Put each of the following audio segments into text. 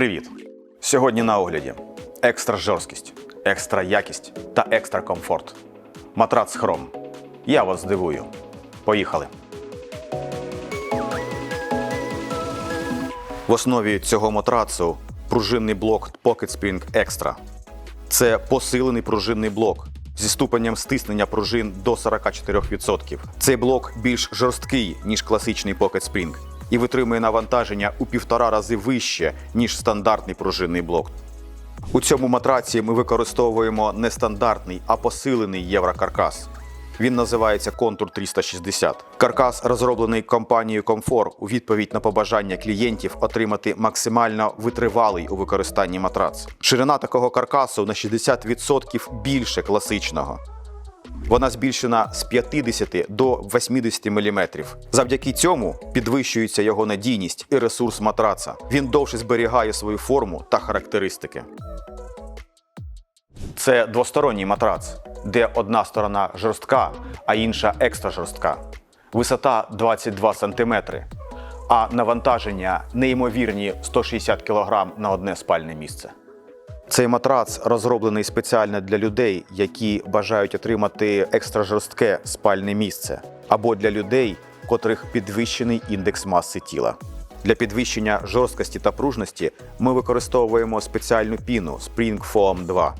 Привіт! Сьогодні на огляді екстра жорсткість, екстра якість та екстра комфорт. Матрац Хром. Я вас здивую. Поїхали. В основі цього матрацу пружинний блок Pocket Spring Extra. Це посилений пружинний блок зі ступенем стиснення пружин до 44%. Цей блок більш жорсткий, ніж класичний Pocket Spring, і витримує навантаження у півтора рази вище, ніж стандартний пружинний блок. У цьому матраці ми використовуємо не стандартний, а посилений єврокаркас. Він називається Контур 360. Каркас розроблений компанією Комфор у відповідь на побажання клієнтів отримати максимально витривалий у використанні матрац. Ширина такого каркасу на 60% більше класичного. Вона збільшена з 50 до 80 мм. Завдяки цьому підвищується його надійність і ресурс матраца. Він довше зберігає свою форму та характеристики. Це двосторонній матрац, де одна сторона жорстка, а інша екстра жорстка. Висота 22 см, а навантаження неймовірні 160 кг на одне спальне місце. Цей матрац розроблений спеціально для людей, які бажають отримати екстра жорстке спальне місце, або для людей, котрих підвищений індекс маси тіла. Для підвищення жорсткості та пружності ми використовуємо спеціальну піну Spring Foam 2.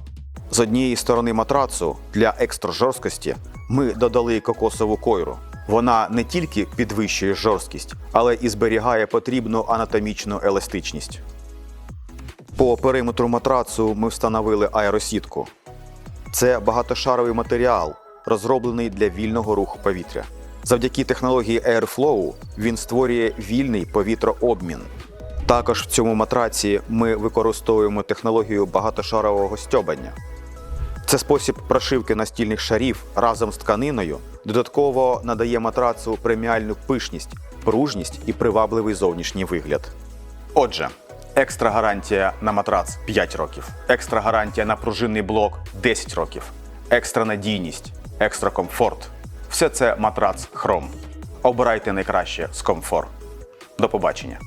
З однієї сторони матрацу для екстра жорсткості ми додали кокосову койру. Вона не тільки підвищує жорсткість, але і зберігає потрібну анатомічну еластичність. По периметру матрацу ми встановили аеросітку. Це багатошаровий матеріал, розроблений для вільного руху повітря. Завдяки технології Airflow він створює вільний повітрообмін. Також в цьому матраці ми використовуємо технологію багатошарового стьобання. Це спосіб прошивки настільних шарів разом з тканиною додатково надає матрацу преміальну пишність, пружність і привабливий зовнішній вигляд. Отже, екстра гарантія на матрац 5 років, екстра гарантія на пружинний блок 10 років, екстра надійність, екстра комфорт. Все це матрац Хром. Обирайте найкраще з комфорт. До побачення.